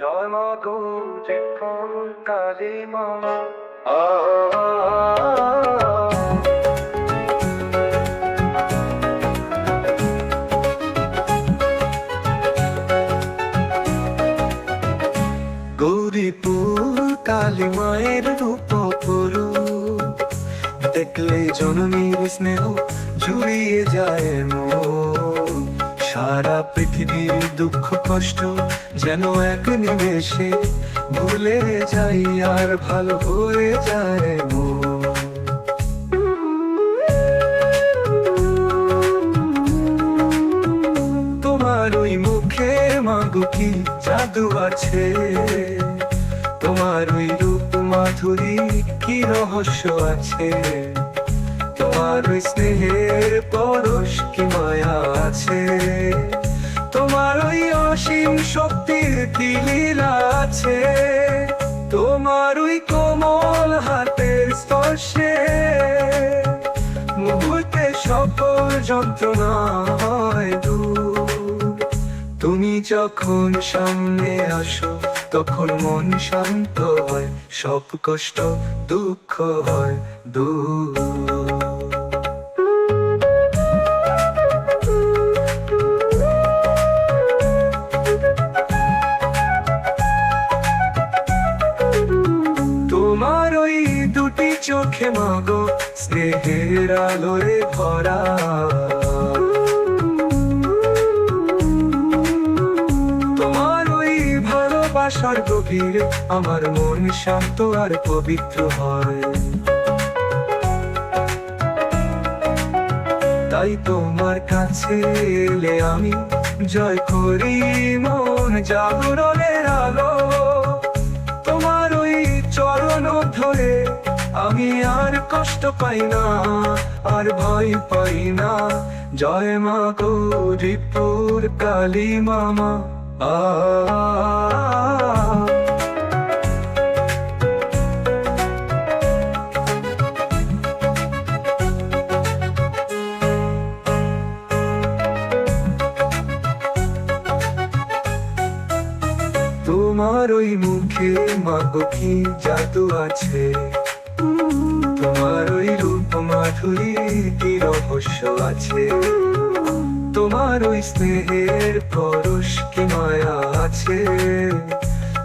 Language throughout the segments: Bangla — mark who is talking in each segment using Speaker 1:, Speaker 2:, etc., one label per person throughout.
Speaker 1: জয় মা গো যে কালী মা গৌরীপুর কালী মায়ের রূপ পুরু দেখলে জননীর স্নেহ জুড়িয়ে যায় মন। সারা পৃথিবীর দুঃখ, কষ্ট যেন এক নিমেষে ভুলে যাই আর ভালো হয়ে যায় মুখে মাগো কি জাদু আছে? তোমার ওই রূপ মাধুরী কি রহস্য আছে? তোমার ওই স্নেহের পরশ কি মায়া আছে? তোমার ওই অসীম শক্তির কি লীলা আছে? তোমার ওই কোমল হাতের স্পর্শে মুহূর্তে সকল যন্ত্রণা হয় তুমি যখন সামনে আসো, তখন মন শান্ত হয়, সব কষ্ট, দুঃখ হয় দূর। চোখে মাগো, স্নেহের আলোরে ভরা। তোমার ওই ভালোবাসার গভীর, আমার মন শান্ত আর পবিত্র হয়। তাই তোমার কাছে এলে আমি জয় করি মন, জাগরণের আলো। আমি আর কষ্ট পাই না, আর ভয় পাই না। জয় মা গৌরীপুর কালী মামা। তোমার ওই মুখে মাগো কি জাদু আছে? তোমার ওই রূপ মাধুরী কি রহস্য আছে? তোমার ওই স্নেহের পরশ কি মায়া আছে?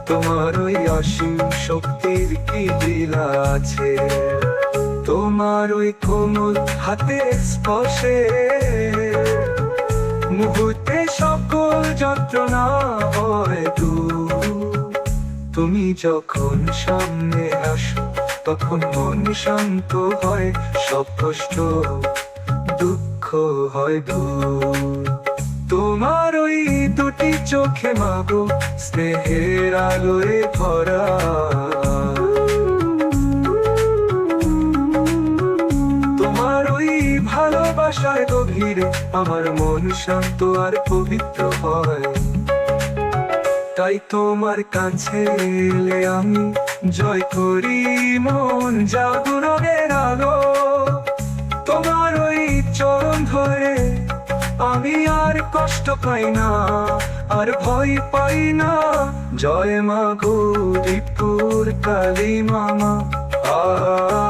Speaker 1: তোমার ওই অসীম শক্তির কি লীলা আছে? তোমার ওই কোমল হাতে স্পর্শে মুহূর্তে সকল যন্ত্রণা হয় তুমি যখন সামনে আসো তখন মন শান্ত হয়, সব কষ্ট দুঃখ হয় দূর। তোমার ওই দুটি চোখে মাগো, স্নেহের আলোয় ভরা। তোমার ওই ভালোবাসার গভীরে আমার মন শান্ত আর পবিত্র হয়। তাই তোমার কাছে এলে আমি জয় করি মন জাগরণের আলো। তোমার ওই চরণ ধরে আমি আর কষ্ট পাই না, আর ভয় পাই না। জয় মা গৌরীপুর কালী মামা। আ।